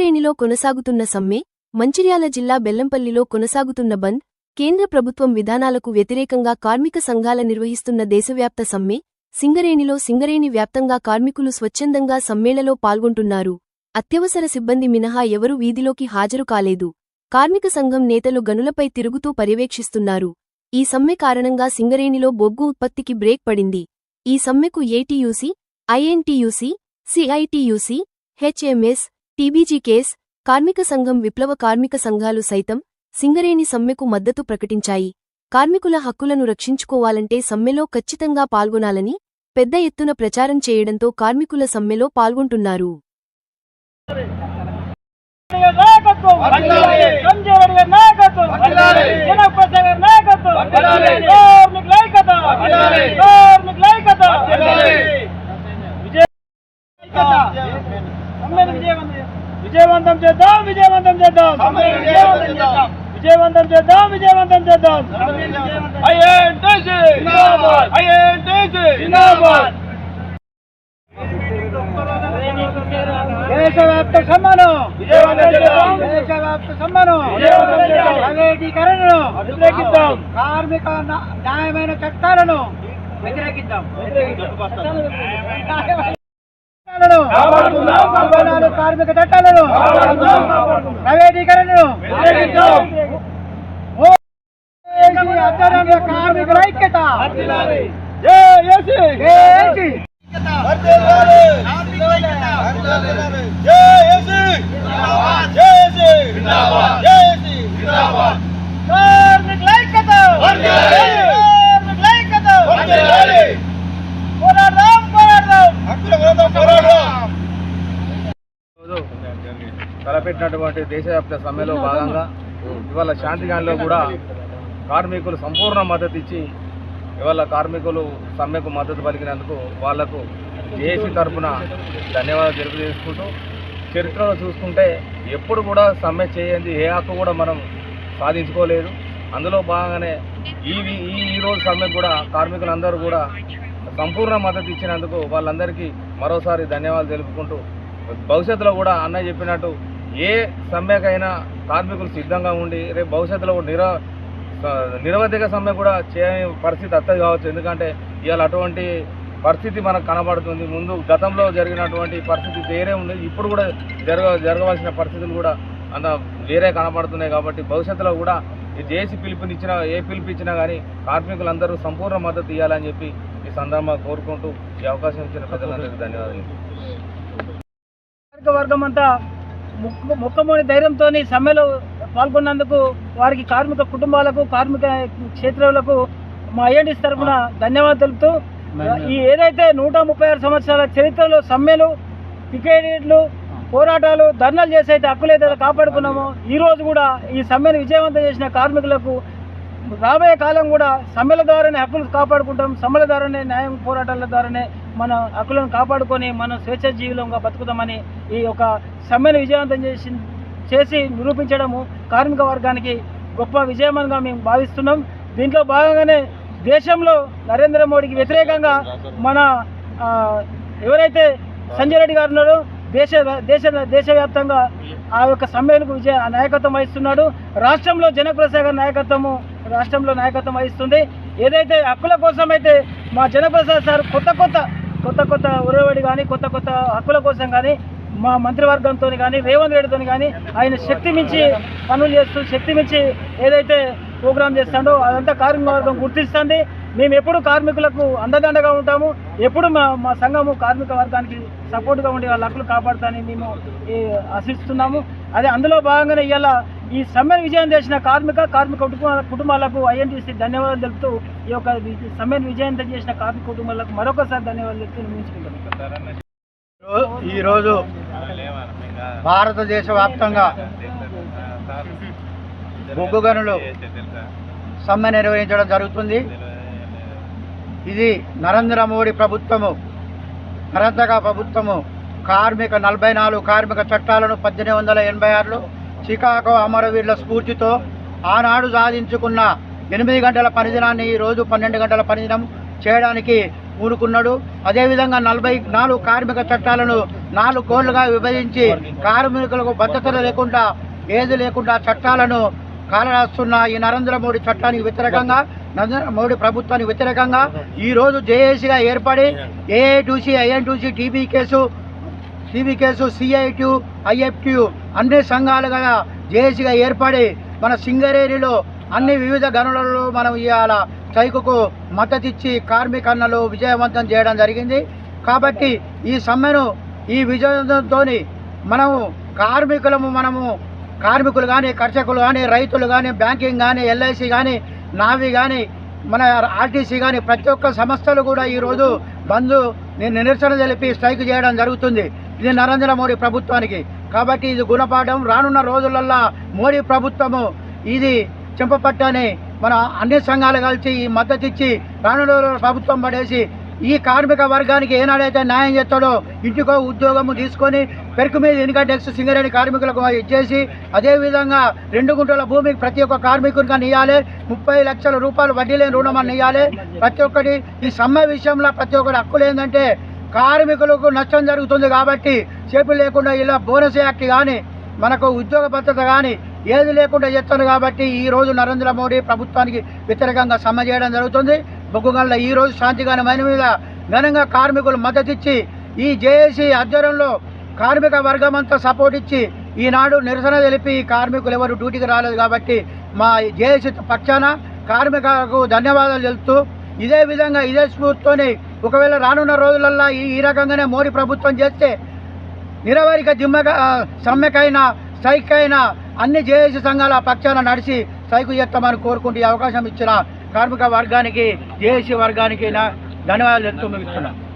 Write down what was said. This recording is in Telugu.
సింగరేణిలో కొనసాగుతున్న సమ్మె మంచిర్యాల జిల్లా బెల్లంపల్లిలో కొనసాగుతున్న బంద్ కేంద్ర ప్రభుత్వం విధానాలకు వ్యతిరేకంగా కార్మిక సంఘాల నిర్వహిస్తున్న దేశవ్యాప్త సమ్మె సింగరేణిలో సింగరేణి వ్యాప్తంగా కార్మికులు స్వచ్ఛందంగా సమ్మేళలో పాల్గొంటున్నారు. అత్యవసర సిబ్బంది మినహా ఎవరూ వీధిలోకి హాజరు కాలేదు. కార్మిక సంఘం నేతలు గనులపై తిరుగుతూ పర్యవేక్షిస్తున్నారు. ఈ సమ్మె కారణంగా సింగరేణిలో బొగ్గు ఉత్పత్తికి బ్రేక్ పడింది. ఈ సమ్మెకు AITUC INTUC CITUC HMS TBGKS కార్మిక సంఘం విప్లవ కార్మిక సంఘాలు సైతం సింగరేణి సమ్మెకు మద్దతు ప్రకటించాయి. కార్మికుల హక్కులను రక్షించుకోవాలంటే సమ్మెలో ఖచ్చితంగా పాల్గొనాలని పెద్ద ఎత్తున ప్రచారం చేయడంతో కార్మికుల సమ్మెలో పాల్గొంటున్నారు. విజయ విజయవంతం చేద్దాం విజయవంతం చేద్దాం. విజయవంతం చేద్దాం. విజయవంతం చేద్దాం. దేశవ్యాప్త సమ్మెను. దేశవ్యాప్త సమ్మెను. ప్రైవేటీకరణను వ్యతిరేకిద్దాం. కార్మిక న్యాయమైన చట్టాలను. వ్యతిరేకిద్దాం చట్టాలను, కార్మిక చట్టాలను. ప్రైవేటీకరణను ఆధ్వర్యంలో కార్మికుల ఐక్యత. వర్ధిల్లాలి. జేఏసీ. జేఏసీ. వర్ధిల్లాలి. వర్ధిల్లాలి. జేఏసీ. జేఏసీ. జేఏసీ. కార్మికుల ఐక్యత వర్ధిల్లాలి. కార్మికుల ఐక్యత వర్ధిల్లాలి. పోరాడదాం పోరాడదాం హక్కుల కోసం పోరాడదాం. రోజు తలపెట్టినటువంటి దేశవ్యాప్త సమ్మెలో భాగంగా ఇవాళ శాంతిగాన్లో కూడా కార్మికులు సంపూర్ణ మద్దతు ఇచ్చి ఇవాళ కార్మికులు సమ్మెకు మద్దతు పలికినందుకు వాళ్ళకు జేఏసీ తరఫున ధన్యవాదాలు తెలియజేసుకుంటూ చరిత్రలో చూసుకుంటే ఎప్పుడు కూడా సమ్మె చేయండి ఏ హక్కు కూడా మనం సాధించుకోలేదు. అందులో భాగంగానే ఈ ఈ ఈ రోజు కూడా కార్మికులందరూ కూడా సంపూర్ణ మద్దతు ఇచ్చినందుకు వాళ్ళందరికీ మరోసారి ధన్యవాదాలు తెలుపుకుంటూ భవిష్యత్తులో కూడా అన్నయ్య చెప్పినట్టు ఏ సమ్మెకైనా కార్మికులు సిద్ధంగా ఉండి రేపు భవిష్యత్తులో నిర స- నిరవధిక సమ్మె కూడా చేయని పరిస్థితి అత్తది కావచ్చు. ఎందుకంటే ఇవాళ అటువంటి పరిస్థితి మనకు కనబడుతుంది. ముందు గతంలో జరిగినటువంటి పరిస్థితి వేరే ఉంది ఇప్పుడు కూడా జరగ జరగవలసిన పరిస్థితులు కూడా అంత వేరే కనబడుతున్నాయి కాబట్టి భవిష్యత్తులో కూడా ఈ జేసీ పిలుపునిచ్చినా ఏ పిలుపునిచ్చినా కానీ కార్మికులందరూ సంపూర్ణ మద్దతు ఇవ్వాలని చెప్పి ఈ సందర్భంగా కోరుకుంటూ ఈ అవకాశం ఇచ్చిన ప్రజలందరికీ ధన్యవాదాలు. వర్గం అంతా ముక్కమోని ధైర్యంతో సమ్మెలో పాల్గొన్నందుకు వారికి కార్మిక కుటుంబాలకు కార్మిక క్షేత్రాలకు మా ఐఎన్డీస్ తరఫున ధన్యవాదాలు తెలుపుతూ ఈ ఏదైతే నూట ముప్పై ఆరు సంవత్సరాల చరిత్రలో సమ్మెలు పికేట్లు పోరాటాలు ధర్నాలు చేసి అయితే హక్కులు ఏదైతే కాపాడుకున్నామో ఈ రోజు కూడా ఈ సమ్మెను విజయవంతం చేసిన కార్మికులకు రాబోయే కాలం కూడా సమ్మెల ద్వారానే హక్కులు కాపాడుకుంటాం సమ్మెల ద్వారానే న్యాయం పోరాటాల ద్వారానే మన హక్కులను కాపాడుకొని మనం స్వేచ్ఛ జీవితంగా బతుకుతామని ఈ యొక్క సమ్మెను విజయవంతం చేసి చేసి నిరూపించడము కార్మిక వర్గానికి గొప్ప విజయమనిగా మేము భావిస్తున్నాం. దీంట్లో భాగంగానే దేశంలో నరేంద్ర మోడీకి వ్యతిరేకంగా మన ఎవరైతే సంజయ్ రెడ్డి గారు ఉన్నారో దేశ దేశ దేశవ్యాప్తంగా ఆ యొక్క సమ్మెలకు విజయ నాయకత్వం వహిస్తున్నాడు. రాష్ట్రంలో జనప్రసాగర్ నాయకత్వము రాష్ట్రంలో నాయకత్వం వహిస్తుంది. ఏదైతే హక్కుల కోసం అయితే మా జనప్రసాద్ సార్ కొత్త కొత్త కొత్త కొత్త ఉరవడి కానీ కొత్త కొత్త హక్కుల కోసం కానీ మా మంత్రివర్గంతో కానీ రేవంత్ రెడ్డితో కానీ ఆయన శక్తి మించి పనులు చేస్తూ శక్తి మించి ఏదైతే ప్రోగ్రామ్ చేస్తాడో అదంతా కార్మిక వర్గం గుర్తిస్తుంది. మేము ఎప్పుడు కార్మికులకు అండదండగా ఉంటాము. ఎప్పుడు మా మా సంఘము కార్మిక వర్గానికి సపోర్ట్గా ఉండి వాళ్ళ హక్కులు కాపాడుతానని మేము ఈ, ఆశిస్తున్నాము. అదే అందులో భాగంగానే ఇవాళ ఈ సమ్మెను విజయం చేసిన కార్మిక కార్మిక కుటుంబాలకు ఐఎన్టీసీ ధన్యవాదాలు తెలుపుతూ ఈ యొక్క సమ్మెను విజయం చేసిన కార్మిక కుటుంబాలకు మరొకసారి ధన్యవాదాలు తెలుపుతూ ముగించుకుంటాను ఈరోజు భారతదేశ వ్యాప్తంగా బొగ్గు గనులు సమ్మె నిర్వహించడం జరుగుతుంది. ఇది నరేంద్ర మోడీ ప్రభుత్వము నరేంద్ర ప్రభుత్వము కార్మిక నలభై నాలుగు కార్మిక చట్టాలను పద్దెనిమిది వందల ఎనభై ఆరులో చికాగో అమరవీరుల స్ఫూర్తితో ఆనాడు సాధించుకున్న ఎనిమిది గంటల పనిదినాన్ని ఈరోజు పన్నెండు గంటల పనిదినం చేయడానికి ఊరుకున్నాడు. అదేవిధంగా నలభై నాలుగు కార్మిక చట్టాలను నాలుగు కోళ్ళుగా విభజించి కార్మికులకు భద్రత లేకుండా ఏది లేకుండా చట్టాలను కాలరాస్తున్న ఈ నరేంద్ర మోడీ చట్టానికి వ్యతిరేకంగా నరేంద్ర మోడీ ప్రభుత్వానికి వ్యతిరేకంగా ఈరోజు జేఏసీగా ఏర్పడి ఏఏటూసీ ఐఎన్టూసీ టీబీ కేసు టీబీ కేసు సిఐటి ఐఎఫ్టియు అన్ని సంఘాలుగా జేఏసీగా ఏర్పడి మన సింగరేణిలో అన్ని వివిధ గనులలో మనం ఇవాళ చైకుకు మద్దతు ఇచ్చి కార్మికన్నలు విజయవంతం చేయడం జరిగింది. కాబట్టి ఈ సమ్మెను ఈ విజయంతో మనము కార్మికులము మనము కార్మికులు కానీ కర్షకులు కానీ రైతులు కానీ బ్యాంకింగ్ కానీ ఎల్ఐసి కానీ నావి కానీ మన ఆర్టీసీ కానీ ప్రతి ఒక్క సంస్థలు కూడా ఈరోజు బంధు నేను నిరసన తెలిపి స్ట్రైక్ చేయడం జరుగుతుంది. ఇది నరేంద్ర మోడీ ప్రభుత్వానికి. కాబట్టి ఇది గుణపాఠం. రానున్న రోజులల్లో మోడీ ప్రభుత్వము ఇది చెంపపట్టని మన అన్ని సంఘాలు కలిసి ఈ మద్దతు ఇచ్చి రానున్న ప్రభుత్వం పడేసి ఈ కార్మిక వర్గానికి ఏనాడైతే న్యాయం చేస్తాడో ఇంటికో ఉద్యోగము తీసుకొని పెరుకు మీద ఇన్కమ్ ట్యాక్స్ సింగరేణి కార్మికులకు ఇచ్చేసి అదేవిధంగా రెండు గుంటల భూమికి ప్రతి ఒక్క కార్మికునిగా ఇవ్వాలి ముప్పై లక్షల రూపాయలు వడ్డీ లేని రుణం అని ఇవ్వాలి ప్రతి ఒక్కటి ఈ సమ్మె విషయంలో ప్రతి ఒక్కటి హక్కులు ఏంటంటే కార్మికులకు నష్టం జరుగుతుంది కాబట్టి చేపలు లేకుండా ఇలా బోనస్ యాక్ట్ కానీ మనకు ఉద్యోగ భద్రత కానీ ఏది లేకుండా చేస్తారు కాబట్టి ఈ రోజు నరేంద్ర మోడీ ప్రభుత్వానికి వ్యతిరేకంగా సమ్మె చేయడం జరుగుతుంది. బొగ్గుగల్ల ఈ రోజు శాంతిగాని మైన మీద ఘనంగా కార్మికులు మద్దతు ఇచ్చి ఈ జేఏసీ ఆధ్వర్యంలో కార్మిక వర్గం అంతా సపోర్ట్ ఇచ్చి ఈనాడు నిరసన తెలిపి ఈ కార్మికులు ఎవరు డ్యూటీకి రాలేదు కాబట్టి మా జేఏసీ పక్షాన కార్మికులకు ధన్యవాదాలు తెలుపుతూ ఇదే విధంగా ఇదే స్ఫూర్తితోనే ఒకవేళ రానున్న రోజులల్లో ఈ ఈ రకంగానే మోడీ ప్రభుత్వం చేస్తే నిరవరిక దిమ్మక సమ్మెకైనా స్ట్రైక్ అయినా అన్ని జేఏసీ సంఘాల పక్షాన నడిచి స్ట్రైక్ చేస్తామని కోరుకుంటూ అవకాశం ఇచ్చిన కార్మిక వర్గానికి జేఏసీ వర్గానికి నా ధన్యవాదాలు చెప్తూ ముగిస్తున్నాను